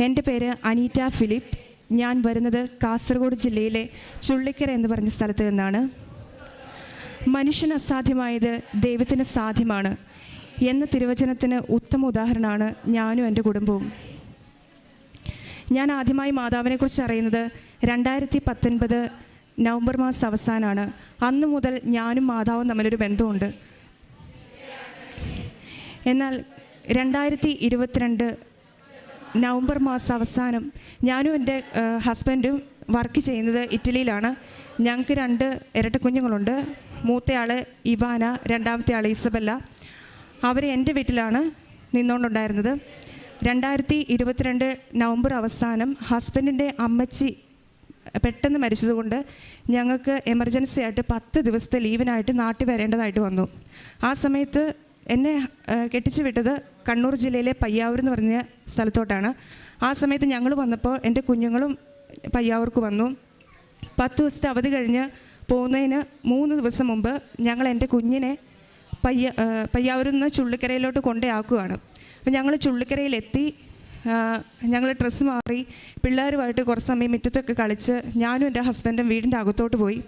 എന്റെ പേര് അനീറ്റ ഫിലിപ്പ്. ഞാൻ വരുന്നത് കാസർഗോഡ് ജില്ലയിലെ ചുള്ളിക്കര എന്ന് പറഞ്ഞ സ്ഥലത്ത് നിന്നാണ്. മനുഷ്യന് അസാധ്യമായത് ദൈവത്തിന് സാധ്യമാണ് എന്ന തിരുവചനത്തിന് ഉത്തമ ഉദാഹരണമാണ് ഞാനും എന്റെ കുടുംബവും. ഞാൻ ആദ്യമായി മാതാവിനെക്കുറിച്ച് അറിയുന്നത് രണ്ടായിരത്തി പത്തൊൻപത് നവംബർ മാസം അവസാനമാണ്. അന്ന് മുതൽ ഞാനും മാതാവും തമ്മിലൊരു ബന്ധമുണ്ട്. എന്നാൽ രണ്ടായിരത്തി ഇരുപത്തിരണ്ട് നവംബർ മാസം അവസാനം ഞാനും എന്റെ ഹസ്ബൻഡും വർക്ക് ചെയ്യുന്നത് ഇറ്റലിയിലാണ്. ഞങ്ങൾക്ക് രണ്ട് ഇരട്ട കുഞ്ഞുങ്ങളുണ്ട്. മൂത്തയാൾ ഇവാന രണ്ടാമത്തെ ആൾ ഇസബല്ല. അവർ എന്റെ വീട്ടിലാണ് നിന്നുകൊണ്ടുണ്ടായിരുന്നത്. രണ്ടായിരത്തി ഇരുപത്തിരണ്ട് നവംബർ അവസാനം ഹസ്ബൻഡിന്റെ അമ്മച്ചി പെട്ടെന്ന് മരിച്ചതുകൊണ്ട് ഞങ്ങൾക്ക് എമർജൻസി ആയിട്ട് പത്ത് ദിവസത്തെ ലീവിനായിട്ട് നാട്ടിൽ വരേണ്ടതായിട്ട് വന്നു. ആ സമയത്ത് എന്നെ കെട്ടിച്ചു വിട്ടത് കണ്ണൂർ ജില്ലയിലെ പയ്യാവൂർ എന്ന് പറഞ്ഞ സ്ഥലത്തോട്ടാണ്. ആ സമയത്ത് ഞങ്ങൾ വന്നപ്പോൾ എന്റെ കുഞ്ഞുങ്ങളും പയ്യാവൂർക്ക് വന്നു. പത്ത് ദിവസത്തെ അവധി കഴിഞ്ഞ് പോകുന്നതിന് മൂന്ന് ദിവസം മുമ്പ് ഞങ്ങൾ എന്റെ കുഞ്ഞിനെ പയ്യ പയ്യാവൂരിൽ നിന്ന് ചുള്ളിക്കരയിലോട്ട് കൊണ്ടേയാക്കുകയാണ് അപ്പോൾ ഞങ്ങൾ ചുള്ളിക്കരയിലെത്തി. ഞങ്ങൾ ഡ്രസ്സ് മാറി പിള്ളേരുമായിട്ട് കുറച്ച് സമയം മുറ്റത്തൊക്കെ കളിച്ച് ഞാനും എന്റെ ഹസ്ബൻഡും വീടിന്റെ അകത്തോട്ട് പോയി.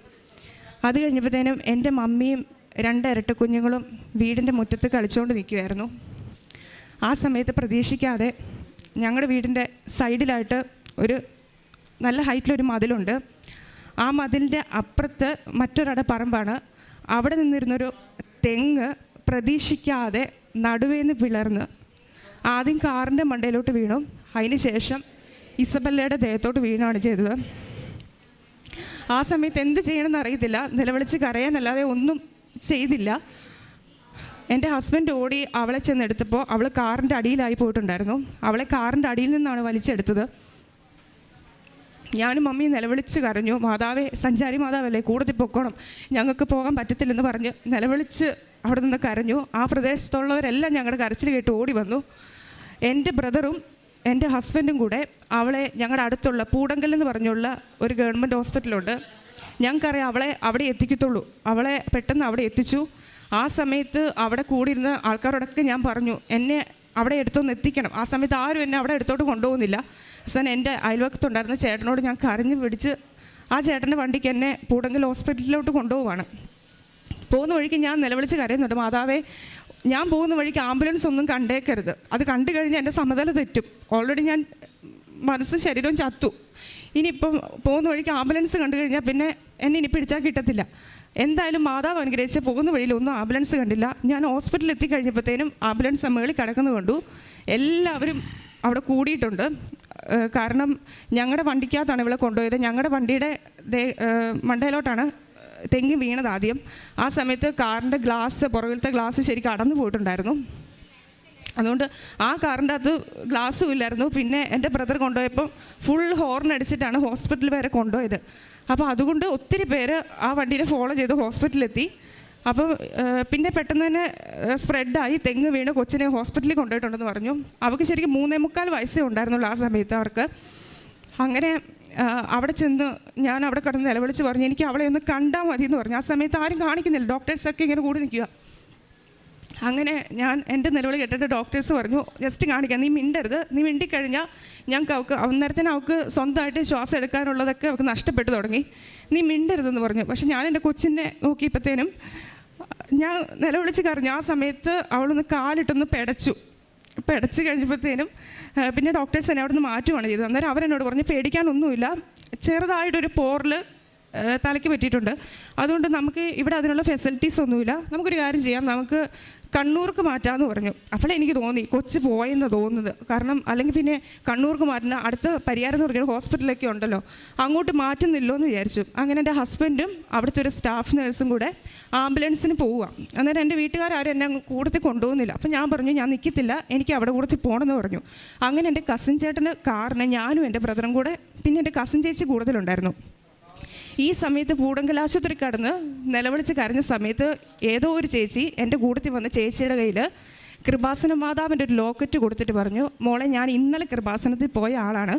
അത് കഴിഞ്ഞപ്പോഴത്തേനും എന്റെ മമ്മിയും രണ്ട് ഇരട്ട കുഞ്ഞുങ്ങളും വീടിന്റെ മുറ്റത്ത് കളിച്ചുകൊണ്ട് നിൽക്കുമായിരുന്നു ആ സമയത്ത് പ്രതീക്ഷിക്കാതെ ഞങ്ങളുടെ വീടിന്റെ സൈഡിലായിട്ട് ഒരു നല്ല ഹൈറ്റിലൊരു മതിലുണ്ട്. ആ മതിലിന്റെ അപ്പുറത്ത് മറ്റൊരട പറമ്പാണ്. അവിടെ നിന്നിരുന്നൊരു തെങ്ങ് പ്രതീക്ഷിക്കാതെ നടുവേന്ന് പിളർന്ന് ആദ്യം കാറിന്റെ മണ്ടയിലോട്ട് വീണു. അതിന് ശേഷം ഇസബല്ലയുടെ ദേഹത്തോട്ട് വീണാണ് ചെയ്തത്. ആ സമയത്ത് എന്ത് ചെയ്യണമെന്ന് അറിയത്തില്ല. നിലവിളിച്ച് കരയാനല്ലാതെ ഒന്നും ചെയ്തില്ല. എന്റെ ഹസ്ബൻഡ് ഓടി അവളെ ചെന്നെടുത്തപ്പോൾ അവൾ കാറിന്റെ അടിയിലായി പോയിട്ടുണ്ടായിരുന്നു. അവളെ കാറിന്റെ അടിയിൽ നിന്നാണ് വലിച്ചെടുത്തത്. ഞാനും മമ്മിയും നിലവിളിച്ച് കരഞ്ഞു. മാതാവേ സഞ്ചാരി മാതാവല്ലേ കൂടുതൽ പൊക്കോണം. ഞങ്ങൾക്ക് പോകാൻ പറ്റത്തില്ലെന്ന് പറഞ്ഞ് നിലവിളിച്ച് അവിടെ നിന്ന് കരഞ്ഞു. ആ പ്രദേശത്തുള്ളവരെല്ലാം ഞങ്ങളുടെ കരച്ചിൽ കേട്ട് ഓടി വന്നു. എന്റെ ബ്രദറും എന്റെ ഹസ്ബൻഡും കൂടെ അവളെ ഞങ്ങളുടെ അടുത്തുള്ള പൂടങ്കൽ എന്ന് പറഞ്ഞുള്ള ഒരു ഗവൺമെന്റ് ഹോസ്പിറ്റലുണ്ട്. ഞങ്ങൾക്കറിയാം അവളെ അവിടെ എത്തിക്കത്തുള്ളൂ. അവളെ പെട്ടെന്ന് അവിടെ എത്തിച്ചു. ആ സമയത്ത് അവിടെ കൂടിയിരുന്ന ആൾക്കാരോടൊക്കെ ഞാൻ പറഞ്ഞു എന്നെ അവിടെ എടുത്തൊന്ന് എത്തിക്കണം. ആ സമയത്ത് ആരും എന്നെ അവിടെ എടുത്തോട്ട് കൊണ്ടുപോകുന്നില്ല. അവസാനം എന്റെ അയൽവക്കത്തുണ്ടായിരുന്ന ചേട്ടനോട് ഞാൻ കരഞ്ഞു പിടിച്ച് ആ ചേട്ടന്റെ വണ്ടിക്ക് എന്നെ പൂടങ്കൽ ഹോസ്പിറ്റലിലോട്ട് കൊണ്ടുപോവാണ് പോകുന്ന വഴിക്ക് ഞാൻ നിലവിളിച്ച് കരയുന്നുണ്ട് മാതാവേ ഞാൻ പോകുന്ന വഴിക്ക് ആംബുലൻസ് ഒന്നും കണ്ടേക്കരുത്. അത് കണ്ടു കഴിഞ്ഞാൽ എന്റെ സമതല തെറ്റും. ഓൾറെഡി ഞാൻ മനസ്സും ശരീരവും ചത്തു. ഇനിയിപ്പം പോകുന്ന വഴിക്ക് ആംബുലൻസ് കണ്ടു കഴിഞ്ഞാൽ പിന്നെ എന്നെ ഇനി പിടിച്ചാൽ കിട്ടത്തില്ല. എന്തായാലും മാതാവ് അനുഗ്രഹിച്ച് പോകുന്ന വഴിയിൽ ഒന്നും ആംബുലൻസ് കണ്ടില്ല. ഞാൻ ഹോസ്പിറ്റലിൽ എത്തിക്കഴിഞ്ഞപ്പോഴത്തേനും ആംബുലൻസ് മേളിൽ കിടക്കുന്നത് കണ്ടു. എല്ലാവരും അവിടെ കൂടിയിട്ടുണ്ട്. കാരണം ഞങ്ങളുടെ വണ്ടിക്കകത്താണ് ഇവളെ കൊണ്ടുപോയത്. ഞങ്ങളുടെ വണ്ടിയുടെ മണ്ടയിലോട്ടാണ് തെങ്ങി വീണത് ആദ്യം. ആ സമയത്ത് കാറിന്റെ ഗ്ലാസ് പുറകിലത്തെ ഗ്ലാസ് ശരിക്കും അടന്നു പോയിട്ടുണ്ടായിരുന്നു. അതുകൊണ്ട് ആ കാറിന്റെ അകത്ത് ഗ്ലാസ്സും ഇല്ലായിരുന്നു. പിന്നെ എന്റെ ബ്രദർ കൊണ്ടുപോയപ്പോൾ ഫുൾ ഹോർൺ അടിച്ചിട്ടാണ് ഹോസ്പിറ്റൽ വരെ കൊണ്ടുപോയത്. അപ്പോൾ അതുകൊണ്ട് ഒത്തിരി പേര് ആ വണ്ടീനെ ഫോളോ ചെയ്ത് ഹോസ്പിറ്റലിലെത്തി അപ്പോൾ പിന്നെ പെട്ടെന്ന് തന്നെ സ്പ്രെഡായി തെങ്ങ് വീണ് കൊച്ചിനെ ഹോസ്പിറ്റലിൽ കൊണ്ടുപോയിട്ടുണ്ടെന്ന് പറഞ്ഞു. അവർക്ക് ശരിക്കും മൂന്നേ മുക്കാൽ വയസ്സേ ഉണ്ടായിരുന്നുള്ളൂ ആ സമയത്ത് അവർക്ക്. അങ്ങനെ അവിടെ ചെന്ന് ഞാൻ അവിടെ കിടന്ന് നിലവിളിച്ച് പറഞ്ഞു എനിക്ക് അവളെ ഒന്ന് കണ്ടാൽ മതി എന്ന് പറഞ്ഞു. ആ സമയത്ത് ആരും കാണിക്കുന്നില്ല. ഡോക്ടേഴ്സൊക്കെ ഇങ്ങനെ കൂടി നിൽക്കുക. അങ്ങനെ ഞാൻ എന്റെ നിലവിളി കേട്ടിട്ട് ഡോക്ടേഴ്സ് പറഞ്ഞു ജസ്റ്റ് കാണിക്കാം നീ മിണ്ടരുത്. നീ മിണ്ടിക്കഴിഞ്ഞാൽ ഞങ്ങൾക്ക് അവൾക്ക് അന്നേരത്തിന് അവൾക്ക് സ്വന്തമായിട്ട് ശ്വാസം എടുക്കാനുള്ളതൊക്കെ അവൾക്ക് നഷ്ടപ്പെട്ടു തുടങ്ങി. നീ മിണ്ടരുതെന്ന് പറഞ്ഞു. പക്ഷെ ഞാൻ എന്റെ കൊച്ചിനെ നോക്കിയപ്പോഴത്തേനും ഞാൻ നിലവിളിച്ച് കരഞ്ഞു. ആ സമയത്ത് അവളൊന്ന് കാലിട്ടൊന്ന് പെടച്ചു. പെടച്ച് കഴിഞ്ഞപ്പോഴത്തേനും പിന്നെ ഡോക്ടേഴ്സ് എന്നെ അവിടെ നിന്ന് മാറ്റുകയാണ് ചെയ്തത്. അന്നേരം അവരെന്നോട് പറഞ്ഞു പേടിക്കാനൊന്നുമില്ല. ചെറുതായിട്ടൊരു പോറിൽ തലയ്ക്ക് പറ്റിയിട്ടുണ്ട്. അതുകൊണ്ട് നമുക്ക് ഇവിടെ അതിനുള്ള ഫെസിലിറ്റീസ് ഒന്നുമില്ല. നമുക്കൊരു കാര്യം ചെയ്യാം. നമുക്ക് കണ്ണൂർക്ക് മാറ്റാമെന്ന് പറഞ്ഞു. അപ്പോൾ എനിക്ക് തോന്നി കൊച്ച് പോയെന്ന് തോന്നുന്നത്. കാരണം അല്ലെങ്കിൽ പിന്നെ കണ്ണൂർക്ക് മാറ്റുന്ന അടുത്ത പരിഹാരം എന്ന് പറഞ്ഞാൽ ഹോസ്പിറ്റലൊക്കെ ഉണ്ടല്ലോ അങ്ങോട്ട് മാറ്റുന്നില്ലോ എന്ന് വിചാരിച്ചു. അങ്ങനെ എന്റെ ഹസ്ബൻഡും അവിടുത്തെ ഒരു സ്റ്റാഫ് നേഴ്സും കൂടെ ആംബുലൻസിന് പോവുക. അന്നേരം എന്റെ വീട്ടുകാരും എന്നെ കൂടത്തിൽ കൊണ്ടുപോകുന്നില്ല. അപ്പം ഞാൻ പറഞ്ഞു ഞാൻ നിൽക്കത്തില്ല എനിക്ക് അവിടെ കൂടത്തിൽ പോകണമെന്ന് പറഞ്ഞു. അങ്ങനെ എന്റെ കസിൻ ചേട്ടന് കാറിന് ഞാനും എന്റെ ബ്രദറും കൂടെ പിന്നെ എന്റെ കസിൻ ചേച്ചി കൂടുതലുണ്ടായിരുന്നു. ഈ സമയത്ത് പൂടങ്കൽ ആശുപത്രി കടന്ന് നിലവിളിച്ച് കരഞ്ഞ സമയത്ത് ഏതോ ഒരു ചേച്ചി എന്റെ കൂട്ടത്തിൽ വന്ന ചേച്ചിയുടെ കയ്യിൽ കൃപാസന മാതാവിന്റെ ഒരു ലോക്കറ്റ് കൊടുത്തിട്ട് പറഞ്ഞു മോളെ ഞാൻ ഇന്നലെ കൃപാസനത്തിൽ പോയ ആളാണ്.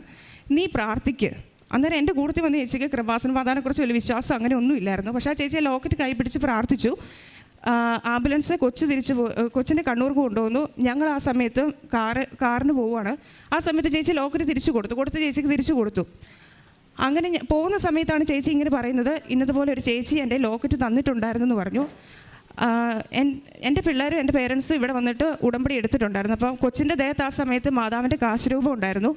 നീ പ്രാർത്ഥിക്ക്. അന്നേരം എന്റെ കൂട്ടത്തിൽ വന്ന ചേച്ചിക്ക് കൃപാസന മാതാവിനെക്കുറിച്ച് വലിയ വിശ്വാസം അങ്ങനെ ഒന്നും ഇല്ലായിരുന്നു. പക്ഷേ ആ ചേച്ചി ലോക്കറ്റ് കൈ പിടിച്ച് പ്രാർത്ഥിച്ചു. ആംബുലൻസ് കൊച്ചു തിരിച്ച് കൊച്ചിനെ കണ്ണൂർക്ക് കൊണ്ടുവന്നു. ഞങ്ങൾ ആ സമയത്ത് കാറ് കാറിന് പോവുകയാണ്. ആ സമയത്ത് ചേച്ചി ലോക്കറ്റ് തിരിച്ചു കൊടുത്തു. കൊടുത്ത് ചേച്ചിക്ക് തിരിച്ചു കൊടുത്തു. അങ്ങനെ പോകുന്ന സമയത്താണ് ചേച്ചി ഇങ്ങനെ പറയുന്നത്. ഇന്നതുപോലെ ഒരു ചേച്ചി എന്റെ ലോക്കറ്റ് തന്നിട്ടുണ്ടായിരുന്നു എന്ന് പറഞ്ഞു എൻ- എന്റെ പിള്ളേരും എന്റെ പേരൻസും ഇവിടെ വന്നിട്ട് ഉടമ്പടി എടുത്തിട്ടുണ്ടായിരുന്നു. അപ്പം കൊച്ചിന്റെ ദേഹത്ത് ആ സമയത്ത് മാതാവിന്റെ കാശുരൂപം ഉണ്ടായിരുന്നു.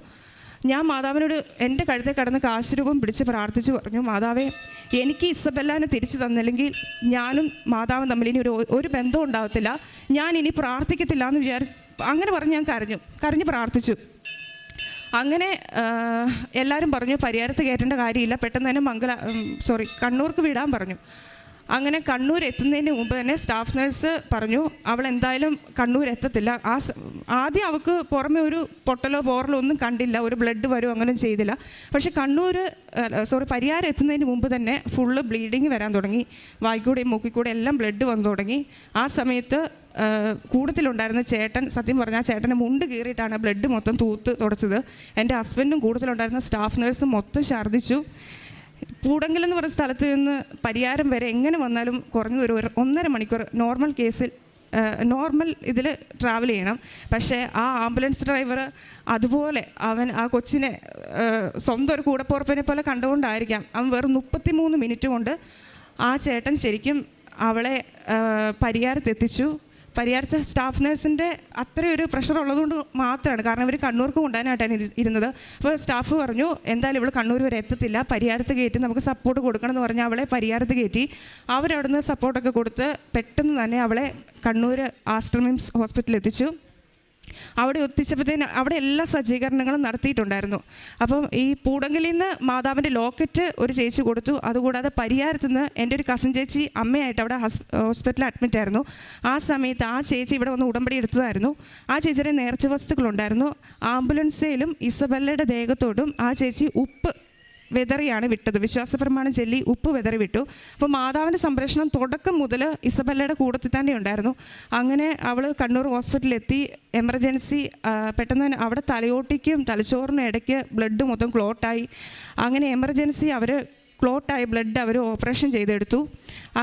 ഞാൻ മാതാവിനോട് എന്റെ കഴുത്തിൽ കടന്ന് കാശുരൂപം പിടിച്ച് പ്രാർത്ഥിച്ചു പറഞ്ഞു മാതാവേ എനിക്ക് ഇസബെല്ലാനെ തിരിച്ചു തന്നില്ലെങ്കിൽ ഞാനും മാതാവും തമ്മിൽ ഇനി ഒരു ഒരു ബന്ധവും ഉണ്ടാവത്തില്ല. ഞാൻ ഇനി പ്രാർത്ഥിക്കത്തില്ല എന്ന് വിചാരിച്ചു അങ്ങനെ പറഞ്ഞ് ഞാൻ കരഞ്ഞു. കരഞ്ഞ് പ്രാർത്ഥിച്ചു. അങ്ങനെ എല്ലാവരും പറഞ്ഞു പരിഹാരത്ത് കയറ്റേണ്ട കാര്യമില്ല. പെട്ടെന്ന് തന്നെ മംഗല സോറി കണ്ണൂർക്ക് വിടാൻ പറഞ്ഞു. അങ്ങനെ കണ്ണൂർ എത്തുന്നതിന് മുമ്പ് തന്നെ സ്റ്റാഫ് നഴ്സ് പറഞ്ഞു അവൾ എന്തായാലും കണ്ണൂർ എത്തത്തില്ല. ആ ആദ്യം അവൾക്ക് പുറമെ ഒരു പൊട്ടലോ പോറലോ ഒന്നും കണ്ടില്ല. ഒരു ബ്ലഡ് വരും അങ്ങനെ ചെയ്തില്ല. പക്ഷെ കണ്ണൂർ സോറി പരിയാരം എത്തുന്നതിന് മുമ്പ് തന്നെ ഫുള്ള് ബ്ലീഡിങ് വരാൻ തുടങ്ങി. വായിക്കൂടെയും മൂക്കിക്കൂടെ എല്ലാം ബ്ലഡ് വന്നു തുടങ്ങി. ആ സമയത്ത് കൂട്ടത്തിലുണ്ടായിരുന്ന ചേട്ടൻ സത്യം പറഞ്ഞാൽ ചേട്ടനെ മുണ്ട് കീറിയിട്ടാണ് ബ്ലഡ് മൊത്തം തൂത്ത് തുടച്ചത്. എന്റെ ഹസ്ബൻഡും കൂട്ടത്തിലുണ്ടായിരുന്ന സ്റ്റാഫ് നേഴ്സും മൊത്തം ഛർദ്ദിച്ചു. പൂടങ്കൽ എന്ന് പറഞ്ഞ സ്ഥലത്ത് നിന്ന് പരിയാരം വരെ എങ്ങനെ വന്നാലും കുറഞ്ഞത് ഒരു ഒന്നര മണിക്കൂർ നോർമൽ കേസിൽ നോർമൽ ഇതിൽ ട്രാവൽ ചെയ്യണം. പക്ഷേ ആ ആംബുലൻസ് ഡ്രൈവർ അതുപോലെ അവൻ ആ കൊച്ചിനെ സ്വന്തം ഒരു കൂടപ്പുറപ്പിനെ പോലെ കണ്ടുകൊണ്ടായിരിക്കാം. അവൻ വെറും മുപ്പത്തി മൂന്ന് മിനിറ്റ് കൊണ്ട് ആ ചേട്ടൻ ശരിക്കും അവളെ പരിയാരത്തെത്തിച്ചു. പരിയാരത്തെ സ്റ്റാഫ് നഴ്സിന്റെ അത്രയൊരു പ്രഷർ ഉള്ളതുകൊണ്ട് മാത്രമാണ്. കാരണം ഇവർ കണ്ണൂർക്ക് കൊണ്ടുപോകാനായിട്ടാണ് ഇരുന്നത്. അപ്പോൾ സ്റ്റാഫ് പറഞ്ഞു എന്തായാലും ഇവൾ കണ്ണൂർ വരെ എത്തത്തില്ല. പരിയാരത്ത് കയറ്റി നമുക്ക് സപ്പോർട്ട് കൊടുക്കണം എന്ന് പറഞ്ഞാൽ അവളെ പരിയാരത്ത് കയറ്റി അവരവിടുന്ന് സപ്പോർട്ടൊക്കെ കൊടുത്ത് പെട്ടെന്ന് തന്നെ അവളെ കണ്ണൂർ ആസ്ട്രമിംസ് ഹോസ്പിറ്റലിൽ എത്തിച്ചു. അവിടെ ഒത്തിച്ചപ്പോഴത്തേന് അവിടെ എല്ലാ സജ്ജീകരണങ്ങളും നടത്തിയിട്ടുണ്ടായിരുന്നു. അപ്പം ഈ പൂടങ്കലിൽ നിന്ന് മാതാവിന്റെ ലോക്കറ്റ് ഒരു ചേച്ചി കൊടുത്തു. അതുകൂടാതെ പരിയാരത്ത് നിന്ന് എന്റെ ഒരു കസിൻ ചേച്ചി അമ്മയായിട്ട് അവിടെ ഹസ് ഹോസ്പിറ്റലിൽ അഡ്മിറ്റ് ആയിരുന്നു. ആ സമയത്ത് ആ ചേച്ചി ഇവിടെ വന്ന് ഉടമ്പടി എടുത്തതായിരുന്നു. ആ ചേച്ചിയുടെ നേർച്ച വസ്തുക്കളുണ്ടായിരുന്നു. ആംബുലൻസിലും ഇസബല്ലയുടെ ദേഹത്തോടും ആ ചേച്ചി ഉപ്പ് വെതറിയാണ് വിട്ടത്. വിശ്വാസപ്രമാണം ചൊല്ലി ഉപ്പ് വെതറി വിട്ടു അപ്പോൾ മാതാവിന്റെ സംരക്ഷണം തുടക്കം മുതൽ ഇസബല്ലയുടെ കൂടത്തിൽ തന്നെ ഉണ്ടായിരുന്നു. അങ്ങനെ അവൾ കണ്ണൂർ ഹോസ്പിറ്റലിൽ എത്തി എമർജൻസി പെട്ടെന്ന് തന്നെ അവിടെ തലയോട്ടിക്കും തലച്ചോറിനും ഇടയ്ക്ക് ബ്ലഡ് മൊത്തം ക്ലോട്ടായി അങ്ങനെ എമർജൻസി അവർ ക്ലോട്ടായ ബ്ലഡ് അവർ ഓപ്പറേഷൻ ചെയ്തെടുത്തു.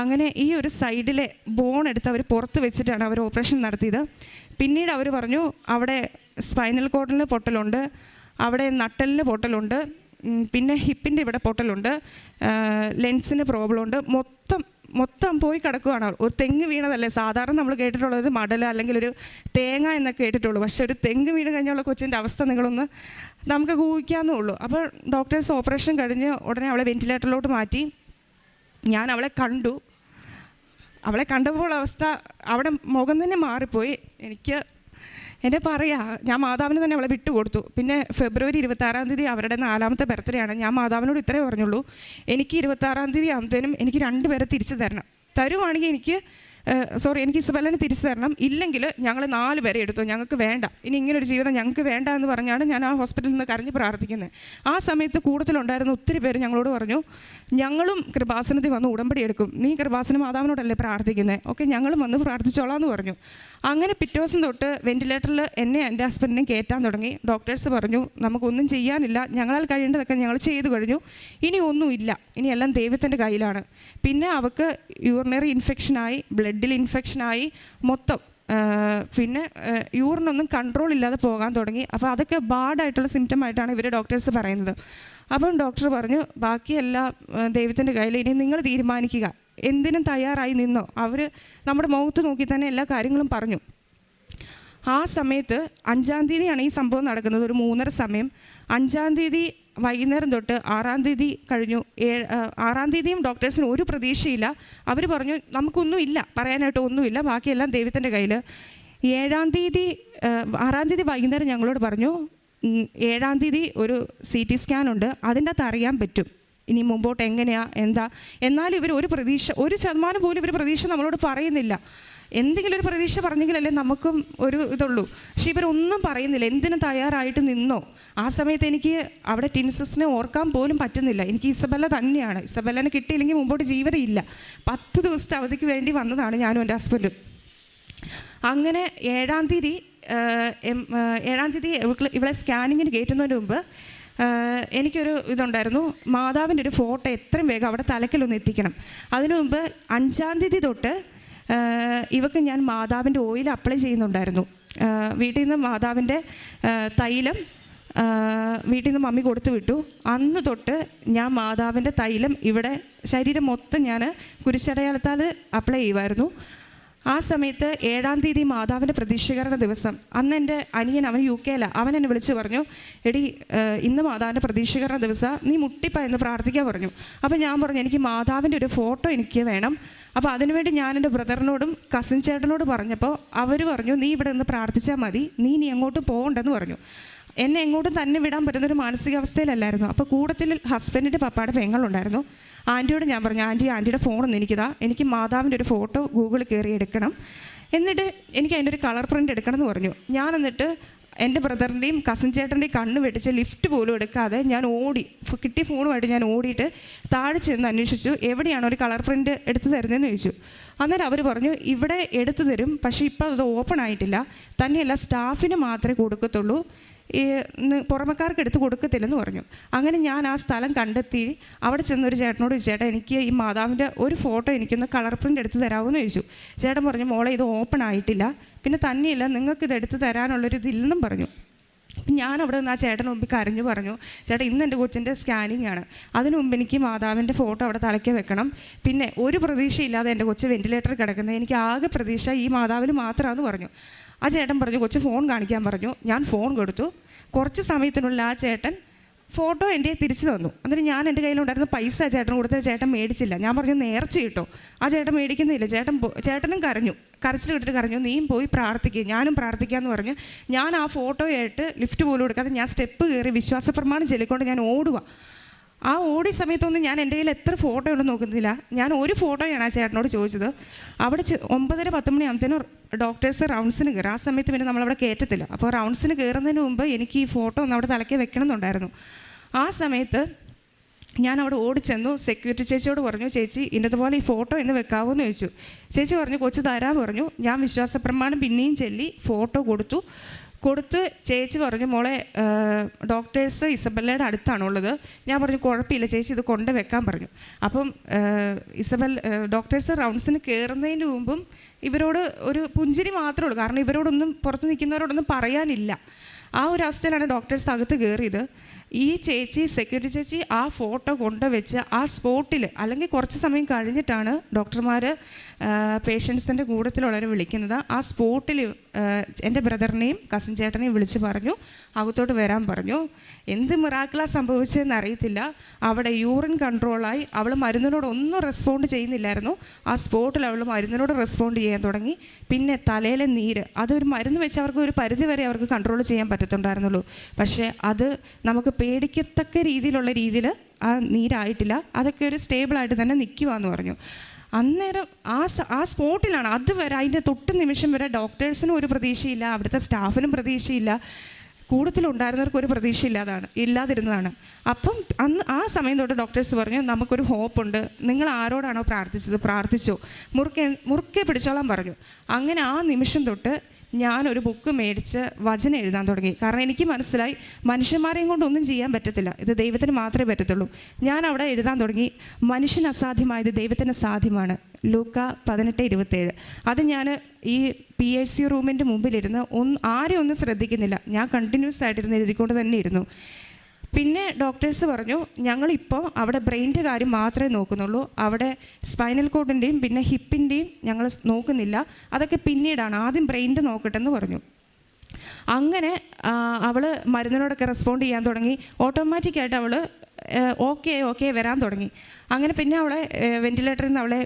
അങ്ങനെ ഈ ഒരു സൈഡിലെ ബോൺ എടുത്ത് അവർ പുറത്ത് വെച്ചിട്ടാണ് അവർ ഓപ്പറേഷൻ നടത്തിയത്. പിന്നീട് അവർ പറഞ്ഞു അവിടെ സ്പൈനൽ കോഡിന് പൊട്ടലുണ്ട് അവിടെ നട്ടലിന് പൊട്ടലുണ്ട് പിന്നെ ഹിപ്പിന്റെ ഇവിടെ പൊട്ടലുണ്ട്. ലെൻസിന് പ്രോബ്ലം ഉണ്ട് മൊത്തം മൊത്തം പോയി കിടക്കുകയാണ് ഒരു തെങ്ങ് വീണതല്ലേ? സാധാരണ നമ്മൾ കേട്ടിട്ടുള്ളത് മടല അല്ലെങ്കിൽ ഒരു തേങ്ങ എന്നൊക്കെ കേട്ടിട്ടുള്ളൂ. പക്ഷേ ഒരു തെങ്ങ് വീണ് കഴിഞ്ഞുള്ള കൊച്ചിന്റെ അവസ്ഥ നിങ്ങളൊന്ന് നമുക്ക് ഊഹിക്കാവുന്നേ ഉള്ളൂ. അപ്പോൾ ഡോക്ടേഴ്സ് ഓപ്പറേഷൻ കഴിഞ്ഞ് ഉടനെ അവളെ വെന്റിലേറ്ററിലോട്ട് മാറ്റി. ഞാൻ അവളെ കണ്ടു. അവളെ കണ്ടപ്പോൾ അവസ്ഥ അവിടെ മുഖം തന്നെ മാറിപ്പോയി. എനിക്ക് എന്നെ പറയാ ഞാൻ മാതാവിന് തന്നെ അവളെ വിട്ടുകൊടുത്തു. പിന്നെ ഫെബ്രുവരി ഇരുപത്താറാം തീയതി അവരുടെ നാലാമത്തെ ബർത്ത്ഡേ ആണ്. ഞാൻ മാതാവിനോട് ഇത്രേ പറഞ്ഞുള്ളൂ. എനിക്ക് ഇരുപത്താറാം തീയതി ആകുമ്പോഴത്തേനും എനിക്ക് രണ്ടുപേരെ തിരിച്ചു തരണം. തരുവാണെങ്കിൽ എനിക്ക് സോറി എനിക്ക് ഇസബല്ലനെ തിരിച്ചു തരണം. ഇല്ലെങ്കിൽ ഞങ്ങൾ നാല് പേരെ എടുത്തു. ഞങ്ങൾക്ക് വേണ്ട. ഇനി ഇങ്ങനൊരു ജീവിതം ഞങ്ങൾക്ക് വേണ്ട എന്ന് പറഞ്ഞാണ് ഞാൻ ആ ഹോസ്പിറ്റലിൽ നിന്ന് കരഞ്ഞ് പ്രാർത്ഥിക്കുന്നത്. ആ സമയത്ത് കൂടുതലുണ്ടായിരുന്ന ഒത്തിരി പേര് ഞങ്ങളോട് പറഞ്ഞു ഞങ്ങളും കൃപാസനത്തിൽ വന്ന് ഉടമ്പടി എടുക്കും. നീ കൃപാസന മാതാവിനോടല്ലേ പ്രാർത്ഥിക്കുന്നത് ഓക്കെ ഞങ്ങളും വന്ന് പ്രാർത്ഥിച്ചോളാം എന്ന് പറഞ്ഞു. അങ്ങനെ പിറ്റേ ദിവസം തൊട്ട് വെന്റിലേറ്ററിൽ എന്നെ എന്റെ ഹസ്ബൻഡിനെ കയറ്റാൻ തുടങ്ങി. ഡോക്ടേഴ്സ് പറഞ്ഞു നമുക്കൊന്നും ചെയ്യാനില്ല. ഞങ്ങളാൽ കഴിയേണ്ടതൊക്കെ ഞങ്ങൾ ചെയ്തു കഴിഞ്ഞു. ഇനി ഒന്നുമില്ല. ഇനി എല്ലാം ദൈവത്തിന്റെ കയ്യിലാണ്. പിന്നെ അവൾക്ക് യൂറിനറി ഇൻഫെക്ഷനായി ബ്ലഡിൽ ഇൻഫെക്ഷനായി മൊത്തം. പിന്നെ യൂറിനൊന്നും കൺട്രോൾ ഇല്ലാതെ പോകാൻ തുടങ്ങി. അപ്പോൾ അതൊക്കെ ബാഡായിട്ടുള്ള സിംറ്റം ആയിട്ടാണ് ഇവർ ഡോക്ടേഴ്സ് പറയുന്നത്. അപ്പം ഡോക്ടർ പറഞ്ഞു ബാക്കിയെല്ലാം ദൈവത്തിന്റെ കയ്യിൽ ഇനി നിങ്ങൾ തീരുമാനിക്കുക. എന്തിനും തയ്യാറായി നിന്നോ. അവർ നമ്മുടെ മുഖത്ത് നോക്കി തന്നെ എല്ലാ കാര്യങ്ങളും പറഞ്ഞു. ആ സമയത്ത് അഞ്ചാം തീയതിയാണ് ഈ സംഭവം നടക്കുന്നത്. ഒരു മൂന്നര സമയം. അഞ്ചാം തീയതി വൈകുന്നേരം തൊട്ട് ആറാം തീയതി കഴിഞ്ഞു. ഏഴ് ആറാം തീയതിയും ഡോക്ടേഴ്സിന് ഒരു പ്രതീക്ഷയില്ല. അവർ പറഞ്ഞു നമുക്കൊന്നും ഇല്ല പറയാനായിട്ട് ഒന്നുമില്ല ബാക്കിയെല്ലാം ദൈവത്തിന്റെ കയ്യിൽ ഏഴാം തീയതി ആറാം തീയതി വൈകുന്നേരം ഞങ്ങളോട് പറഞ്ഞു ഏഴാം തീയതി ഒരു സി ടി സ്കാൻ ഉണ്ട് അതിന്റെ അകത്ത് അറിയാൻ പറ്റും. ഇനി മുമ്പോട്ട് എങ്ങനെയാ എന്താ? എന്നാലും ഇവർ ഒരു പ്രതീക്ഷ ഒരു ശതമാനം പോലും ഇവർ പ്രതീക്ഷ നമ്മളോട് പറയുന്നില്ല. എന്തെങ്കിലും ഒരു പ്രതീക്ഷ പറഞ്ഞെങ്കിലല്ലേ നമുക്കും ഒരു ഇതുള്ളൂ. പക്ഷെ ഇവരൊന്നും പറയുന്നില്ല. എന്തിനും തയ്യാറായിട്ട് നിന്നോ? ആ സമയത്ത് എനിക്ക് അവിടെ ടിൻസസിനെ ഓർക്കാൻ പോലും പറ്റുന്നില്ല. എനിക്ക് ഇസബല്ല തന്നെയാണ്. ഇസബല്ലനെ കിട്ടിയില്ലെങ്കിൽ മുമ്പോട്ട് ജീവിതമില്ല. പത്ത് ദിവസത്തെ അവധിക്ക് വേണ്ടി വന്നതാണ് ഞാനും എന്റെ ഹസ്ബൻഡും. അങ്ങനെ ഏഴാം തീയതി ഏഴാം തീയതി ഇവിടെ സ്കാനിങ്ങിന് കയറ്റുന്നതിന് മുമ്പ് എനിക്കൊരു ഇതുണ്ടായിരുന്നു. മാതാവിന്റെ ഒരു ഫോട്ടോ എത്രയും വേഗം അവിടെ തലക്കിലൊന്ന് എത്തിക്കണം. അതിനു മുമ്പ് അഞ്ചാം തീയതി തൊട്ട് ഇവക്ക് ഞാൻ മാതാവിന്റെ ഓയിൽ അപ്ലൈ ചെയ്യുന്നുണ്ടായിരുന്നു. വീട്ടിൽ നിന്ന് മാതാവിന്റെ തൈലം വീട്ടിൽ നിന്ന് മമ്മി കൊടുത്തു വിട്ടു. അന്ന് തൊട്ട് ഞാൻ മാതാവിന്റെ തൈലം ഇവിടെ ശരീരം മൊത്തം ഞാൻ കുരിശടയാളത്താൽ അപ്ലൈ ചെയ്യുമായിരുന്നു. ആ സമയത്ത് ഏഴാം തീയതി മാതാവിന്റെ പ്രതിഷ്ഠീകരണ ദിവസം. അന്ന് എന്റെ അനിയൻ അവൻ യു കെയിലാണ് അവൻ എന്നെ വിളിച്ച് പറഞ്ഞു എടി ഇന്ന് മാതാവിന്റെ പ്രതിഷ്ഠീകരണ ദിവസം. നീ മുട്ടിപ്പ എന്ന് പ്രാർത്ഥിക്കാൻ പറഞ്ഞു. അപ്പോൾ ഞാൻ പറഞ്ഞു എനിക്ക് മാതാവിന്റെ ഒരു ഫോട്ടോ എനിക്ക് വേണം. അപ്പോൾ അതിനുവേണ്ടി ഞാൻ എന്റെ ബ്രദറിനോടും കസിൻ ചേട്ടനോട് പറഞ്ഞപ്പോൾ അവർ പറഞ്ഞു നീ ഇവിടെ നിന്ന് പ്രാർത്ഥിച്ചാൽ മതി. നീ ഇനി എങ്ങോട്ടും പോകണ്ടെന്ന് പറഞ്ഞു. എന്നെ എങ്ങോട്ടും തന്നെ വിടാൻ പറ്റുന്നൊരു മാനസികാവസ്ഥയിലല്ലായിരുന്നു. അപ്പോൾ കൂടത്തിൽ ഹസ്ബൻഡിന്റെ പപ്പയുടെ പെങ്ങളുണ്ടായിരുന്നു. ആന്റിയോട് ഞാൻ പറഞ്ഞു ആന്റി ആന്റിയുടെ ഫോണൊന്നും എനിക്കിതാ. എനിക്ക് മാതാവിന്റെ ഒരു ഫോട്ടോ ഗൂഗിളിൽ കയറി എടുക്കണം. എന്നിട്ട് എനിക്ക് അതിന്റെ ഒരു കളർ പ്രിന്റ് എടുക്കണം എന്ന് പറഞ്ഞു. ഞാൻ എന്നിട്ട് എന്റെ ബ്രദറിന്റെയും കസിൻ ചേട്ടന്റെയും കണ്ണ് വെട്ടിച്ച് ലിഫ്റ്റ് പോലും എടുക്കാതെ ഞാൻ ഓടി കിട്ടിയ ഫോണുമായിട്ട് ഞാൻ ഓടിയിട്ട് താഴെ ചെന്ന് അന്വേഷിച്ചു എവിടെയാണ് ഒരു കളർ പ്രിന്റ് എടുത്ത് തരുന്നതെന്ന് ചോദിച്ചു. അന്നേരം അവർ പറഞ്ഞു ഇവിടെ എടുത്തു തരും പക്ഷേ ഇപ്പോൾ അത് ഓപ്പൺ ആയിട്ടില്ല. തന്നെയല്ല സ്റ്റാഫിന് മാത്രമേ കൊടുക്കത്തുള്ളൂ. ഈ പുറമക്കാർക്ക് എടുത്ത് കൊടുക്കത്തില്ലെന്ന് പറഞ്ഞു. അങ്ങനെ ഞാൻ ആ സ്ഥലം കണ്ടെത്തി. അവിടെ ചെന്നൊരു ചേട്ടനോട് ചേട്ടാ എനിക്ക് ഈ മാതാവിന്റെ ഒരു ഫോട്ടോ എനിക്കൊന്ന് കളർ പ്രിന്റ് എടുത്ത് തരാമെന്ന് ചോദിച്ചു. ചേട്ടൻ പറഞ്ഞു മോളെ ഇത് ഓപ്പൺ ആയിട്ടില്ല. പിന്നെ തന്നെയല്ല നിങ്ങൾക്ക് ഇത് എടുത്ത് തരാനുള്ളൊരു ഇതില്ലെന്നും പറഞ്ഞു. അപ്പം ഞാൻ അവിടെ നിന്ന് ആ ചേട്ടൻ മുമ്പിൽ കരഞ്ഞു പറഞ്ഞു ചേട്ടാ ഇന്ന് എന്റെ കൊച്ചിന്റെ സ്കാനിങ് ആണ്. അതിനു മുമ്പ് എനിക്ക് മാതാവിന്റെ ഫോട്ടോ അവിടെ തലയ്ക്ക് വെക്കണം. പിന്നെ ഒരു പ്രതീക്ഷയില്ലാതെ എന്റെ കൊച്ച് വെന്റിലേറ്ററിൽ കിടക്കുന്നത്. എനിക്ക് ആകെ പ്രതീക്ഷ ഈ മാതാവിൽ മാത്രമാണെന്ന് പറഞ്ഞു. ആ ചേട്ടൻ പറഞ്ഞു കൊച്ച് ഫോൺ കാണിക്കാൻ പറഞ്ഞു. ഞാൻ ഫോൺ കൊടുത്തു. കുറച്ച് സമയത്തിനുള്ളിൽ ആ ചേട്ടൻ ഫോട്ടോ എന്റെ തിരിച്ചു തന്നു. എന്നിട്ട് ഞാൻ എന്റെ കയ്യിലുണ്ടായിരുന്ന പൈസ ചേട്ടൻ കൊടുത്ത ചേട്ടൻ മേടിച്ചില്ല. ഞാൻ പറഞ്ഞു നേർച്ച കിട്ടോ ആ ചേട്ടൻ മേടിക്കുന്നില്ല. ചേട്ടൻ ചേട്ടനും കരഞ്ഞു. കരച്ചിൽ കിട്ടിട്ട് കരഞ്ഞു. നീയും പോയി പ്രാർത്ഥിക്കുക ഞാനും പ്രാർത്ഥിക്കാമെന്ന് പറഞ്ഞ് ഞാൻ ആ ഫോട്ടോയായിട്ട് ലിഫ്റ്റ് പോലും എടുക്കാതെ ഞാൻ സ്റ്റെപ്പ് കയറി വിശ്വാസ പ്രമാണം ചൊല്ലിക്കൊണ്ട് ഞാൻ ഓടുക ആ ഓടിയ സമയത്തൊന്നും ഞാൻ എന്റെ കയ്യിൽ എത്ര ഫോട്ടോ ഉണ്ടെന്ന് നോക്കുന്നില്ല. ഞാൻ ഒരു ഫോട്ടോയാണ് ആ ചേട്ടനോട് ചോദിച്ചത്. അവിടെ ഒമ്പതര പത്ത് മണിയാകുമ്പോഴത്തേനും ഡോക്ടേഴ്സ് റൗണ്ട്സിന് കയറും ആ സമയത്ത് പിന്നെ നമ്മളവിടെ കയറ്റത്തില്ല അപ്പോൾ റൗണ്ട്സിന് കയറുന്നതിന് മുമ്പ് എനിക്ക് ഈ ഫോട്ടോ ഒന്ന് അവിടെ തലക്കേ വെക്കണമെന്നുണ്ടായിരുന്നു. ആ സമയത്ത് ഞാൻ അവിടെ ഓടിച്ചെന്നു സെക്യൂരിറ്റി ചേച്ചിയോട് പറഞ്ഞു ചേച്ചി ഇന്നതുപോലെ ഈ ഫോട്ടോ ഇന്ന് വെക്കാവോ എന്ന് ചോദിച്ചു. ചേച്ചി പറഞ്ഞു കൊച്ചു തരാൻ പറഞ്ഞു. ഞാൻ വിശ്വാസപ്രമാണം പിന്നെയും ചെല്ലി ഫോട്ടോ കൊടുത്തു. കൊടുത്ത് ചേച്ചി പറഞ്ഞു മോളെ ഡോക്ടേഴ്സ് ഇസബല്ലയുടെ അടുത്താണുള്ളത്. ഞാൻ പറഞ്ഞു കുഴപ്പമില്ല ചേച്ചി ഇത് കൊണ്ട് വെക്കാൻ പറഞ്ഞു. അപ്പം ഇസബൽ ഡോക്ടേഴ്സ് റൗണ്ട്സിന് കയറുന്നതിന് മുമ്പും ഇവരോട് ഒരു പുഞ്ചിരി മാത്രമേ ഉള്ളൂ. കാരണം ഇവരോടൊന്നും പുറത്ത് നിൽക്കുന്നവരോടൊന്നും പറയാനില്ല. ആ ഒരു അവസ്ഥയിലാണ് ഡോക്ടേഴ്സ് അകത്ത് കയറിയത്. ഈ ചേച്ചി സെക്യൂരിറ്റി ചേച്ചി ആ ഫോട്ടോ കൊണ്ടുവച്ച് ആ സ്പോട്ടിൽ അല്ലെങ്കിൽ കുറച്ച് സമയം കഴിഞ്ഞിട്ടാണ് ഡോക്ടർമാർ പേഷ്യൻസിന്റെ കൂട്ടത്തിലുള്ളവരെ വിളിക്കുന്നത്. ആ സ്പോട്ടിൽ എന്റെ ബ്രദറിനെയും കസിൻ ചേട്ടനെയും വിളിച്ച് പറഞ്ഞു അകത്തോട്ട് വരാൻ പറഞ്ഞു. എന്ത് മിറാക്കിളാ സംഭവിച്ചതെന്ന് അറിയത്തില്ല. അവിടെ യൂറിൻ കൺട്രോളായി അവൾ മരുന്നിനോട് ഒന്നും റെസ്പോണ്ട് ചെയ്യുന്നില്ലായിരുന്നു. ആ സ്പോട്ടിൽ അവൾ മരുന്നിനോട് റെസ്പോണ്ട് ചെയ്യാൻ തുടങ്ങി. പിന്നെ തലയിലെ നീര് അതൊരു മരുന്ന് വെച്ച് അവർക്ക് ഒരു പരിധി വരെ അവർക്ക് കൺട്രോൾ ചെയ്യാൻ പറ്റത്തുണ്ടായിരുന്നുള്ളൂ. പക്ഷേ അത് നമുക്ക് പേടിക്കത്തക്ക രീതിയിലുള്ള രീതിയിൽ ആ നീരായിട്ടില്ല. അതൊക്കെ ഒരു സ്റ്റേബിളായിട്ട് തന്നെ നിൽക്കുവാന്ന് പറഞ്ഞു. അന്നേരം ആ ആ സ്പോട്ടിലാണ് അതുവരെ അതിന്റെ തൊട്ട് നിമിഷം വരെ ഡോക്ടേഴ്സിനും ഒരു പ്രതീക്ഷയില്ല അവിടുത്തെ സ്റ്റാഫിനും പ്രതീക്ഷയില്ല. കൂടുതലുണ്ടായിരുന്നവർക്ക് ഒരു പ്രതീക്ഷയില്ലാതാണ് ഇല്ലാതിരുന്നതാണ്. അപ്പം അന്ന് ആ സമയം തൊട്ട് ഡോക്ടേഴ്സ് പറഞ്ഞു നമുക്കൊരു ഹോപ്പുണ്ട് നിങ്ങൾ ആരോടാണോ പ്രാർത്ഥിച്ചത്? പ്രാർത്ഥിച്ചോ. മുറുക്കെ മുറുക്കെ പിടിച്ചോളാൻ പറഞ്ഞു. അങ്ങനെ ആ നിമിഷം തൊട്ട് ഞാനൊരു ബുക്ക് മേടിച്ച് വചനം എഴുതാൻ തുടങ്ങി. കാരണം എനിക്ക് മനസ്സിലായി മനുഷ്യന്മാരെയും കൊണ്ടൊന്നും ചെയ്യാൻ പറ്റത്തില്ല. ഇത് ദൈവത്തിന് മാത്രമേ പറ്റത്തുള്ളൂ. ഞാൻ അവിടെ എഴുതാൻ തുടങ്ങി. മനുഷ്യന് അസാധ്യമായത് ദൈവത്തിന് സാധ്യമാണ്. ലൂക്ക പതിനെട്ട് ഇരുപത്തേഴ്. അത് ഞാൻ ഈ പി എസ് സി റൂമിന്റെ മുമ്പിലിരുന്ന് ഒന്ന് ആരെയും ഒന്നും ശ്രദ്ധിക്കുന്നില്ല. ഞാൻ കണ്ടിന്യൂസ് ആയിട്ടിരുന്ന് എഴുതിക്കൊണ്ട് തന്നെ ഇരുന്നു. പിന്നെ ഡോക്ടേഴ്സ് പറഞ്ഞു ഞങ്ങളിപ്പോൾ അവിടെ ബ്രെയിന്റെ കാര്യം മാത്രമേ നോക്കുന്നുള്ളൂ. അവിടെ സ്പൈനൽ കോഡിന്റെയും പിന്നെ ഹിപ്പിന്റെയും ഞങ്ങൾ നോക്കുന്നില്ല. അതൊക്കെ പിന്നീടാണ് ആദ്യം ബ്രെയിന്റെ നോക്കട്ടെന്ന് പറഞ്ഞു. അങ്ങനെ അവൾ മരുന്നിനോടൊക്കെ റെസ്പോണ്ട് ചെയ്യാൻ തുടങ്ങി. ഓട്ടോമാറ്റിക്കായിട്ട് അവൾ ഓക്കെ ഓക്കെ വരാൻ തുടങ്ങി. അങ്ങനെ പിന്നെ അവളെ വെന്റിലേറ്ററിൽ നിന്ന് അവളെ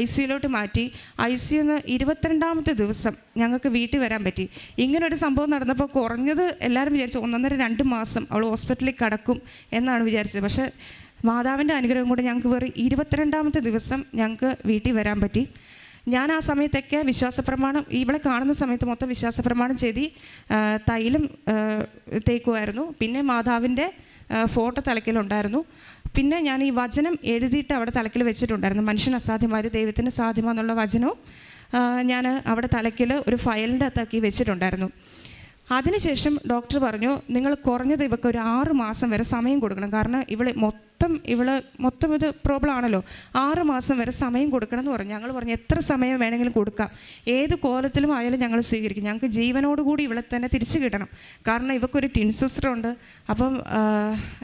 ഐ സിയിലോട്ട് മാറ്റി. ഐ സിന്ന് ഇരുപത്തിരണ്ടാമത്തെ ദിവസം ഞങ്ങൾക്ക് വീട്ടിൽ വരാൻ പറ്റി. ഇങ്ങനൊരു സംഭവം നടന്നപ്പോൾ കുറഞ്ഞത് എല്ലാവരും വിചാരിച്ചു ഒന്നൊന്നര രണ്ട് മാസം അവൾ ഹോസ്പിറ്റലിൽ കിടക്കും എന്നാണ് വിചാരിച്ചത്. പക്ഷേ മാതാവിന്റെ അനുഗ്രഹം കൊണ്ട് ഞങ്ങൾക്ക് വേറെ ഇരുപത്തിരണ്ടാമത്തെ ദിവസം ഞങ്ങൾക്ക് വീട്ടിൽ വരാൻ പറ്റി. ഞാൻ ആ സമയത്തൊക്കെ വിശ്വാസപ്രമാണം ഇവളെ കാണുന്ന സമയത്ത് മൊത്തം വിശ്വാസപ്രമാണം ചെയ്തി തൈലം തേക്കുമായിരുന്നു. പിന്നെ മാതാവിന്റെ ഫോട്ടോ തലക്കിലുണ്ടായിരുന്നു പിന്നെ ഞാൻ ഈ വചനം എഴുതിയിട്ട് അവിടെ തലക്കിൽ വെച്ചിട്ടുണ്ടായിരുന്നു. മനുഷ്യന് അസാധ്യമായത് ദൈവത്തിന് സാധ്യമാന്നുള്ള വചനവും ഞാൻ അവിടെ തലക്കിൽ ഒരു ഫയലിന്റെ അകത്താക്കി വെച്ചിട്ടുണ്ടായിരുന്നു. അതിനുശേഷം ഡോക്ടർ പറഞ്ഞു നിങ്ങൾ കുറഞ്ഞത് ഇവക്ക് ഒരു ആറ് മാസം വരെ സമയം കൊടുക്കണം. കാരണം ഇവളെ മൊത്തം ഇവൾ മൊത്തം ഇത് പ്രോബ്ലം ആണല്ലോ. ആറ് മാസം വരെ സമയം കൊടുക്കണം എന്ന് പറഞ്ഞു. ഞങ്ങൾ പറഞ്ഞു എത്ര സമയം വേണമെങ്കിലും കൊടുക്കാം. ഏത് കോലത്തിലും ആയാലും ഞങ്ങൾ സ്വീകരിക്കും. ഞങ്ങൾക്ക് ജീവനോടുകൂടി ഇവളെ തന്നെ തിരിച്ചു കിട്ടണം. കാരണം ഇവക്കൊരു ടിൻ സിസ്റ്റർ ഉണ്ട്. അപ്പം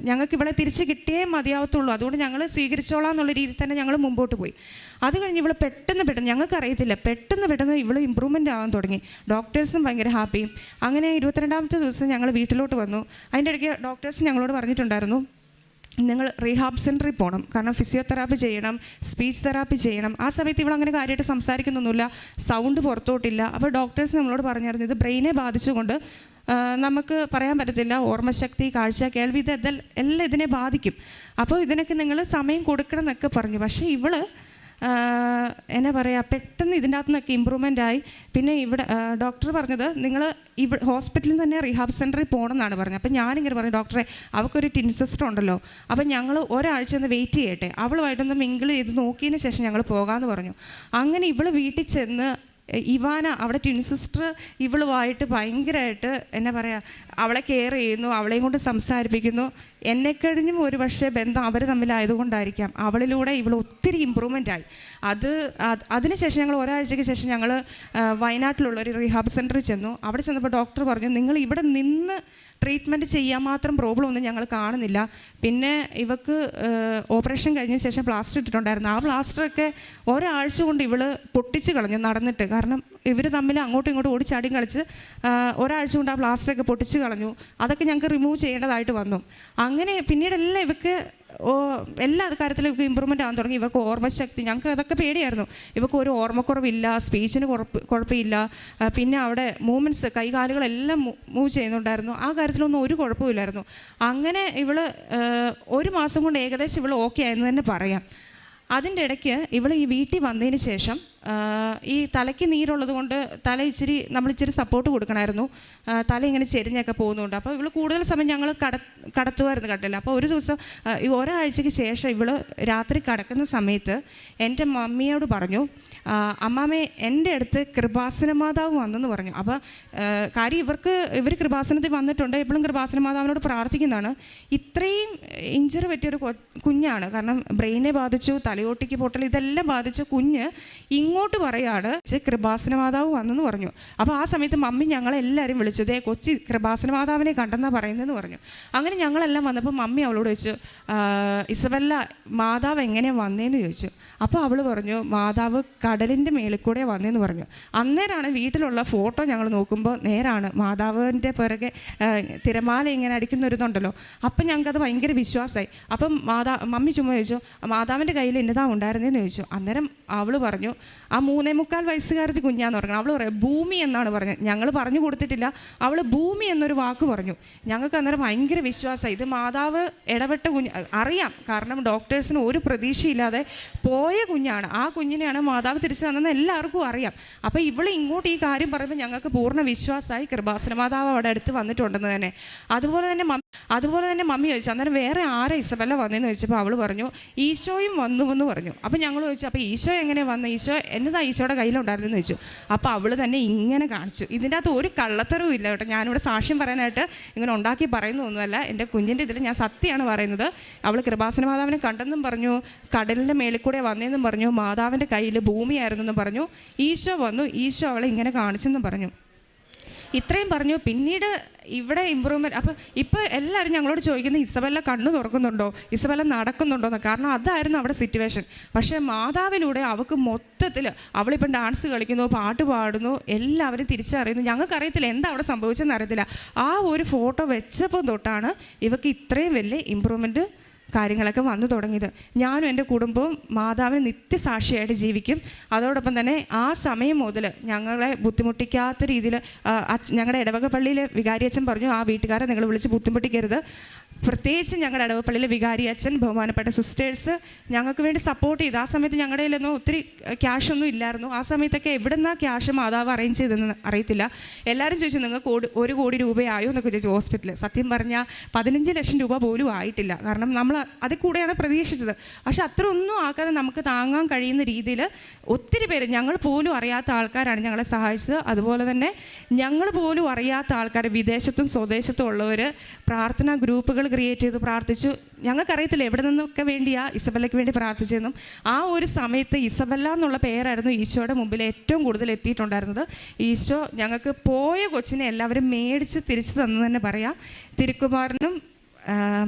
ഞങ്ങൾക്ക് ഇവളെ തിരിച്ചു കിട്ടിയേ മതിയാവത്തുള്ളൂ. അതുകൊണ്ട് ഞങ്ങൾ സ്വീകരിച്ചോളാം എന്നുള്ള രീതിയിൽ തന്നെ ഞങ്ങൾ മുമ്പോട്ട് പോയി. അത് കഴിഞ്ഞ് ഇവൾ പെട്ടെന്ന് പെട്ടെന്ന് ഞങ്ങൾക്ക് അറിയത്തില്ല. പെട്ടെന്ന് പെട്ടെന്ന് ഇവൾ ഇമ്പ്രൂവ്മെന്റ് ആകാൻ തുടങ്ങി. ഡോക്ടേഴ്സും ഭയങ്കര ഹാപ്പിയും അങ്ങനെ ഇരുപത്തിരണ്ടാമത്തെ ദിവസം ഞങ്ങൾ വീട്ടിലോട്ട് വന്നു. അതിന്റെ ഇടയ്ക്ക് ഡോക്ടേഴ്സ് ഞങ്ങളോട് പറഞ്ഞിട്ടുണ്ടായിരുന്നു നിങ്ങൾ റീഹാബ് സെന്ററിൽ പോകണം കാരണം ഫിസിയോതെറാപ്പി ചെയ്യണം സ്പീച്ച് തെറാപ്പി ചെയ്യണം. ആ സമയത്ത് ഇവൾ അങ്ങനെ കാര്യമായിട്ട് സംസാരിക്കുന്നൊന്നുമില്ല. സൗണ്ട് പുറത്തോട്ടില്ല. അപ്പോൾ ഡോക്ടേഴ്സ് നമ്മളോട് പറഞ്ഞായിരുന്നു ഇത് ബ്രെയിനെ ബാധിച്ചുകൊണ്ട് നമുക്ക് പറയാൻ പറ്റത്തില്ല. ഓർമ്മശക്തി കാഴ്ച കേൾവി ഇത് എല്ലാം ഇതിനെ ബാധിക്കും. അപ്പോൾ ഇതിനൊക്കെ നിങ്ങൾ സമയം കൊടുക്കണം എന്നൊക്കെ പറഞ്ഞു. പക്ഷേ ഇവൾ എന്നാ പറയുക പെട്ടെന്ന് ഇതിന്റെ അകത്തു നിന്നൊക്കെ ഇമ്പ്രൂവ്മെന്റ് ആയി. പിന്നെ ഇവിടെ ഡോക്ടർ പറഞ്ഞത് നിങ്ങൾ ഇവിടെ ഹോസ്പിറ്റലിൽ തന്നെ റീഹാബ് സെന്ററിൽ പോകണം എന്നാണ് പറഞ്ഞത്. അപ്പം ഞാനിങ്ങനെ പറഞ്ഞു ഡോക്ടറെ അവൾക്കൊരു ടിൻസിസ്റ്റർ ഉണ്ടല്ലോ. അപ്പോൾ ഞങ്ങൾ ഒരാഴ്ച ഒന്ന് വെയിറ്റ് ചെയ്യട്ടെ. അവളുമായിട്ടൊന്ന് മിങ്കിൾ ചെയ്ത് നോക്കിയതിന് ശേഷം ഞങ്ങൾ പോകാമെന്ന് പറഞ്ഞു. അങ്ങനെ ഇവൾ വീട്ടിൽ ചെന്ന് ഇവാന അവിടെ ട്വിൻ സിസ്റ്റർ ഇവളുമായിട്ട് ഭയങ്കരമായിട്ട് എന്നാ പറയുക അവളെ കെയർ ചെയ്യുന്നു അവളെയും കൊണ്ട് സംസാരിപ്പിക്കുന്നു. എന്നെ കഴിഞ്ഞും ഒരു പക്ഷേ ബന്ധം അവർ തമ്മിലായതുകൊണ്ടായിരിക്കാം അവളിലൂടെ ഇവൾ ഒത്തിരി ഇമ്പ്രൂവ്മെന്റ് ആയി. അത് അത് അതിനുശേഷം ഞങ്ങൾ ഒരാഴ്ചയ്ക്ക് ശേഷം ഞങ്ങൾ വയനാട്ടിലുള്ള ഒരു റീഹാബ് സെന്ററിൽ ചെന്നു. അവിടെ ചെന്നപ്പോൾ ഡോക്ടർ പറഞ്ഞു നിങ്ങൾ ഇവിടെ നിന്ന് ട്രീറ്റ്മെന്റ് ചെയ്യാൻ മാത്രം പ്രോബ്ലം ഒന്നും ഞങ്ങൾ കാണുന്നില്ല. പിന്നെ ഇവക്ക് ഓപ്പറേഷൻ കഴിഞ്ഞ ശേഷം പ്ലാസ്റ്റർ ഇട്ടിട്ടുണ്ടായിരുന്നു. ആ പ്ലാസ്റ്ററൊക്കെ ഒരാഴ്ച കൊണ്ട് ഇവൾ പൊട്ടിച്ച് കളഞ്ഞു നടന്നിട്ട്. കാരണം ഇവർ തമ്മിൽ അങ്ങോട്ടും ഇങ്ങോട്ടും ഓടിച്ചാടിയും കളിച്ച് ഒരാഴ്ച കൊണ്ട് ആ പ്ലാസ്റ്ററൊക്കെ പൊട്ടിച്ച് കളഞ്ഞു. അതൊക്കെ ഞങ്ങൾക്ക് റിമൂവ് ചെയ്യേണ്ടതായിട്ട് വന്നു. അങ്ങനെ പിന്നീടെല്ലാം ഇവക്ക് ഓ എല്ലാ കാര്യത്തിലും ഇവർക്ക് ഇമ്പ്രൂവ്മെന്റ് ആകാൻ തുടങ്ങി. ഇവർക്ക് ഓർമ്മശക്തി ഞങ്ങൾക്ക് അതൊക്കെ പേടിയായിരുന്നു. ഇവർക്ക് ഒരു ഓർമ്മക്കുറവില്ല സ്പീച്ചിന് കുഴപ്പ് കുഴപ്പമില്ല. പിന്നെ അവിടെ മൂവ്മെന്റ്സ് കൈകാലുകളെല്ലാം മൂവ് ചെയ്യുന്നുണ്ടായിരുന്നു. ആ കാര്യത്തിലൊന്നും ഒരു കുഴപ്പമില്ലായിരുന്നു അങ്ങനെ ഇവൾ ഒരു മാസം കൊണ്ട് ഏകദേശം ഇവൾ ഓക്കെ ആയെന്ന് തന്നെ പറയാം. അതിന്റെ ഇടയ്ക്ക് ഇവൾ ഈ വീട്ടിൽ വന്നതിന് ശേഷം ഈ തലയ്ക്ക് നീരുള്ളത് കൊണ്ട് തല ഇച്ചിരി നമ്മൾ ഇച്ചിരി സപ്പോർട്ട് കൊടുക്കണമായിരുന്നു. തല ഇങ്ങനെ ചെരിഞ്ഞൊക്കെ പോകുന്നുണ്ട്. അപ്പോൾ ഇവൾ കൂടുതൽ സമയം ഞങ്ങൾ കട കടത്തുമായിരുന്നു കട്ടില്ല അപ്പോൾ ഒരു ദിവസം ഈ ഒരാഴ്ചയ്ക്ക് ശേഷം ഇവൾ രാത്രി കടക്കുന്ന സമയത്ത് എന്റെ മമ്മിയോട് പറഞ്ഞു അമ്മാമേ എന്റെ അടുത്ത് കൃപാസന മാതാവ് വന്നെന്ന് പറഞ്ഞു. അപ്പോൾ കാര്യം ഇവർക്ക് ഇവർ കൃപാസനത്തിൽ വന്നിട്ടുണ്ട്. എപ്പോഴും കൃപാസന മാതാവിനോട് പ്രാർത്ഥിക്കുന്നതാണ്. ഇത്രയും ഇഞ്ചറി പറ്റിയൊരു കുഞ്ഞാണ്. കാരണം ബ്രെയിനെ ബാധിച്ചു തലയോട്ടിക്ക് പൊട്ടൽ ഇതെല്ലാം ബാധിച്ച കുഞ്ഞ് ഇങ്ങോട്ട് പറയാണ് "ചെ, കൃപാസന മാതാവ് വന്നെന്ന് പറഞ്ഞു. അപ്പോൾ ആ സമയത്ത് മമ്മി ഞങ്ങളെല്ലാവരും വിളിച്ചു. ദേ കൊച്ചി കൃപാസന മാതാവിനെ കണ്ടെന്നാണ് പറയുന്നതെന്ന് പറഞ്ഞു. അങ്ങനെ ഞങ്ങളെല്ലാം വന്നപ്പോൾ മമ്മി അവളോട് ചോദിച്ചു ഇസബല്ല മാതാവ് എങ്ങനെയാണ് വന്നേന്ന് ചോദിച്ചു. അപ്പോൾ അവൾ പറഞ്ഞു മാതാവ് കടലിന്റെ മേളിൽ കൂടെ വന്നേന്ന് പറഞ്ഞു. അന്നേരമാണ് വീട്ടിലുള്ള ഫോട്ടോ ഞങ്ങൾ നോക്കുമ്പോൾ നേരാണ്. മാതാവിന്റെ പിറകെ തിരമാല ഇങ്ങനെ അടിക്കുന്ന ഒരു ഇതുണ്ടല്ലോ. അപ്പം ഞങ്ങൾക്കത് ഭയങ്കര വിശ്വാസമായി അപ്പം മാതാ മമ്മി ചുമ്മാ ചോദിച്ചു മാതാവിന്റെ കയ്യിൽ എന്നതാ ഉണ്ടായിരുന്നതെന്ന് ചോദിച്ചു. അന്നേരം അവൾ പറഞ്ഞു ആ മൂന്നേ മുക്കാൽ വയസ്സുകാരത്തി കുഞ്ഞാന്ന് പറഞ്ഞു. അവൾ പറയാം ഭൂമി എന്നാണ് പറഞ്ഞത് ഞങ്ങൾ പറഞ്ഞു കൊടുത്തിട്ടില്ല. അവൾ ഭൂമി എന്നൊരു വാക്ക് പറഞ്ഞു. ഞങ്ങൾക്ക് അന്നേരം ഭയങ്കര വിശ്വാസമായി ഇത് മാതാവ് ഇടപെട്ട കുഞ്ഞ് അറിയാം. കാരണം ഡോക്ടേഴ്സിന് ഒരു പ്രതീക്ഷയില്ലാതെ പോയ കുഞ്ഞാണ്. ആ കുഞ്ഞിനെയാണ് മാതാവ് തിരിച്ചു തന്നെന്ന് എല്ലാവർക്കും അറിയാം. അപ്പോൾ ഇവൾ ഇങ്ങോട്ട് ഈ കാര്യം പറയുമ്പോൾ ഞങ്ങൾക്ക് പൂർണ വിശ്വാസമായി കൃപാസന മാതാവ് അവിടെ അടുത്ത് വന്നിട്ടുണ്ടെന്ന് തന്നെ. അതുപോലെ തന്നെ അതുപോലെ തന്നെ മമ്മി ചോദിച്ചു അന്നേരം വേറെ ആരാ ഇസബല്ല വന്നതെന്ന് ചോദിച്ചപ്പോൾ അവൾ പറഞ്ഞു ഈശോയും വന്നു എന്ന് പറഞ്ഞു. അപ്പോൾ ഞങ്ങൾ ചോദിച്ചു അപ്പോൾ ഈശോ എങ്ങനെ വന്നു? ഈശോ എന്നതാ ഈശോയുടെ കയ്യിലുണ്ടായിരുന്നെന്ന് ചോദിച്ചു. അപ്പോൾ അവൾ തന്നെ ഇങ്ങനെ കാണിച്ചു. ഇതിന്റെ അകത്ത് ഒരു കള്ളത്തരവും ഇല്ല കേട്ടോ. ഞാനിവിടെ സാക്ഷ്യം പറയാനായിട്ട് ഇങ്ങനെ ഉണ്ടാക്കി പറയുന്നൊന്നുമല്ല എന്റെ കുഞ്ഞിന്റെ ഇതിൽ ഞാൻ സത്യമാണ് പറയുന്നത്. അവൾ കൃപാസന മാതാവിനെ കണ്ടെന്നും പറഞ്ഞു കടലിന്റെ മേളിൽ കൂടെ വന്നതെന്നും പറഞ്ഞു മാതാവിന്റെ കയ്യിൽ ഭൂമിയായിരുന്നു ഭൂമിയായിരുന്നെന്നും പറഞ്ഞു ഈശോ വന്നു ഈശോ അവളെ ഇങ്ങനെ കാണിച്ചെന്നും പറഞ്ഞു. ഇത്രയും പറഞ്ഞു. പിന്നീട് ഇവിടെ ഇമ്പ്രൂവ്മെന്റ് അപ്പം ഇപ്പോൾ എല്ലാവരും ഞങ്ങളോട് ചോദിക്കുന്നത് ഇസബല്ല കണ്ണു തുറക്കുന്നുണ്ടോ? ഇസബല്ല നടക്കുന്നുണ്ടോ? എന്ന് കാരണം അതായിരുന്നു അവിടെ സിറ്റുവേഷൻ പക്ഷേ മാതാവിലൂടെ അവൾക്ക് മൊത്തത്തിൽ അവളിപ്പം ഡാൻസ് കളിക്കുന്നു പാട്ട് പാടുന്നു എല്ലാവരും തിരിച്ചറിയുന്നു. ഞങ്ങൾക്കറിയത്തില്ല എന്താ അവിടെ സംഭവിച്ചതെന്ന് അറിയത്തില്ല. ആ ഒരു ഫോട്ടോ വെച്ചപ്പോൾ തൊട്ടാണ് ഇവൾക്ക് ഇത്രയും വലിയ ഇമ്പ്രൂവ്മെന്റ് കാര്യങ്ങളൊക്കെ വന്നു തുടങ്ങിയത്. ഞാനും എന്റെ കുടുംബവും മാതാവിന് നിത്യസാക്ഷിയായിട്ട് ജീവിക്കും. അതോടൊപ്പം തന്നെ ആ സമയം മുതൽ ഞങ്ങളെ ബുദ്ധിമുട്ടിക്കാത്ത രീതിയിൽ ഞങ്ങളുടെ ഇടവക പള്ളിയിലെ വികാരിയച്ഛൻ പറഞ്ഞു ആ വീട്ടുകാരെ നിങ്ങൾ വിളിച്ച് ബുദ്ധിമുട്ടിക്കരുത്. പ്രത്യേകിച്ച് ഞങ്ങളുടെ അടവപ്പള്ളിയിലെ വികാരി അച്ഛൻ ബഹുമാനപ്പെട്ട സിസ്റ്റേഴ്സ് ഞങ്ങൾക്ക് വേണ്ടി സപ്പോർട്ട് ചെയ്ത്. ആ സമയത്ത് ഞങ്ങളുടെ കയ്യിലൊന്നും ഒത്തിരി ക്യാഷൊന്നും ഇല്ലായിരുന്നു. ആ സമയത്തൊക്കെ എവിടെ നിന്നാ ക്യാഷ് മാതാവ് അറേഞ്ച് ചെയ്തെന്ന് അറിയത്തില്ല. എല്ലാവരും ചോദിച്ചു നിങ്ങൾക്ക് കോടി ഒരു കോടി രൂപയായോ? എന്നൊക്കെ ചോദിച്ചു ഹോസ്പിറ്റലിൽ സത്യം പറഞ്ഞാൽ പതിനഞ്ച് ലക്ഷം രൂപ പോലും ആയിട്ടില്ല. കാരണം നമ്മൾ അതിൽ കൂടെയാണ് പ്രതീക്ഷിച്ചത്. പക്ഷെ അത്ര ഒന്നും ആക്കാതെ നമുക്ക് താങ്ങാൻ കഴിയുന്ന രീതിയിൽ ഒത്തിരി പേര് ഞങ്ങൾ പോലും അറിയാത്ത ആൾക്കാരാണ് ഞങ്ങളെ സഹായിച്ചത്. അതുപോലെ തന്നെ ഞങ്ങൾ പോലും അറിയാത്ത ആൾക്കാർ വിദേശത്തും സ്വദേശത്തും ഉള്ളവർ പ്രാർത്ഥനാ ഗ്രൂപ്പുകൾ ക്രിയേറ്റ് ചെയ്ത് പ്രാർത്ഥിച്ചു. ഞങ്ങൾക്കറിയത്തില്ല എവിടെ നിന്നൊക്കെ വേണ്ടിയാ ഇസബല്ലയ്ക്ക് വേണ്ടി പ്രാർത്ഥിച്ചതെന്നും ആ ഒരു സമയത്ത് ഇസബല്ല എന്നുള്ള പേരായിരുന്നു ഈശോയുടെ മുമ്പിൽ ഏറ്റവും കൂടുതൽ എത്തിയിട്ടുണ്ടായിരുന്നത്. ഈശോ ഞങ്ങൾക്ക് പോയ കൊച്ചിനെ എല്ലാവരും മേടിച്ച് തിരിച്ചു തന്നു തന്നെ പറയാം. തിരുക്കുമാറിനും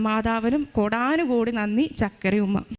മാതാവിനും കോടാനുകോടി നന്ദി ചക്കരയുമ്മ.